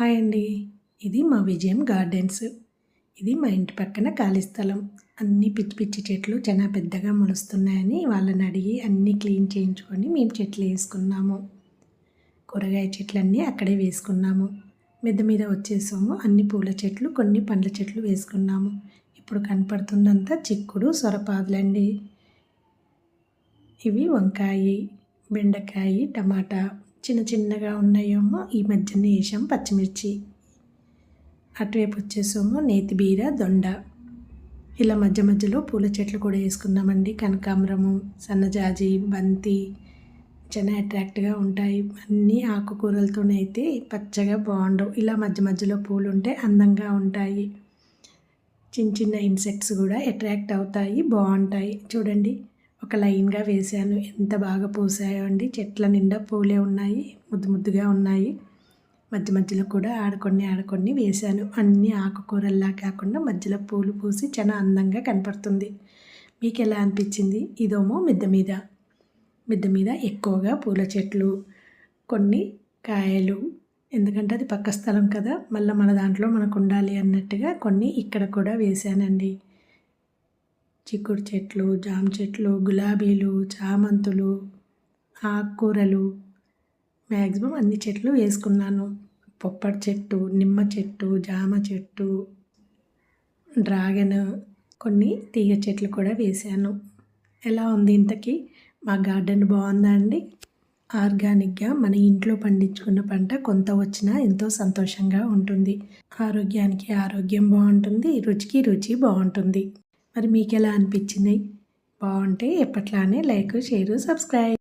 Hi అండి. ఇది మా విజయం గార్డెన్స్. ఇది మా ఇంటి పక్కన ఖాళీ స్థలం. అన్ని పిచ్చి పిచ్చి చెట్లు చాలా పెద్దగా మొలుస్తున్నాయని వాళ్ళని అడిగి అన్నీ క్లీన్ చేయించుకొని మేము చెట్లు వేసుకున్నాము. కూరగాయ చెట్లన్నీ అక్కడే వేసుకున్నాము. మిద్ద మీద వచ్చేసాము. అన్ని పూల చెట్లు కొన్ని పండ్ల చెట్లు వేసుకున్నాము. ఇప్పుడు కనపడుతుందంతా చిక్కుడు సొరపాదులండి. ఇవి వంకాయ బెండకాయ టమాటా. చిన్న చిన్నగా ఉన్నాయేమో ఈ మధ్యన వేసాం పచ్చిమిర్చి. అటువైపు వచ్చేసేమో నేతి బీర దొండ. ఇలా మధ్య మధ్యలో పూల చెట్లు కూడా వేసుకున్నామండి. కనకాంబరము సన్నజాజి బంతి చాలా అట్రాక్ట్గా ఉంటాయి. అన్నీ ఆకుకూరలతోనైతే పచ్చగా బాగుండవు. ఇలా మధ్య మధ్యలో పూలు ఉంటే అందంగా ఉంటాయి. చిన్న చిన్న ఇన్సెక్ట్స్ కూడా అట్రాక్ట్ అవుతాయి బాగుంటాయి. చూడండి. ఒక లైన్గా వేశాను. ఎంత బాగా పూసాయో అండి. చెట్ల నిండా పూలే ఉన్నాయి. ముద్దు ముద్దుగా ఉన్నాయి. మధ్య మధ్యలో కూడా ఆడుకొని ఆడుకొని వేశాను. అన్ని ఆకుకూరల్లా కాకుండా మధ్యలో పూలు పూసి చాలా అందంగా కనపడుతుంది. మీకు ఎలా అనిపించింది? ఇదేమో మిద్ద మీద. మిద్ద మీద ఎక్కువగా పూల చెట్లు కొన్ని కాయలు. ఎందుకంటే అది పక్క స్థలం కదా. మళ్ళీ మన దాంట్లో మనకు ఉండాలి అన్నట్టుగా కొన్ని ఇక్కడ కూడా వేశానండి. చిక్కుడు చెట్లు జామ చెట్లు గులాబీలు చామంతులు ఆకుకూరలు. మ్యాక్సిమం అన్ని చెట్లు వేసుకున్నాను. పొప్పటి చెట్టు నిమ్మ చెట్టు జామ చెట్టు డ్రాగన్ కొన్ని తీగ చెట్లు కూడా వేశాను. ఎలా ఉంది ఇంతకీ? మా గార్డెన్ బాగుందా అండి? ఆర్గానిక్గా మన ఇంట్లో పండించుకున్న పంట కొంత వచ్చినా ఎంతో సంతోషంగా ఉంటుంది. ఆరోగ్యానికి ఆరోగ్యం బాగుంటుంది రుచికి రుచి బాగుంటుంది. మరి మీకు ఎలా అనిపించింది బాగుంటే ఎప్పట్లానే లైక్ షేర్ సబ్స్క్రైబ్.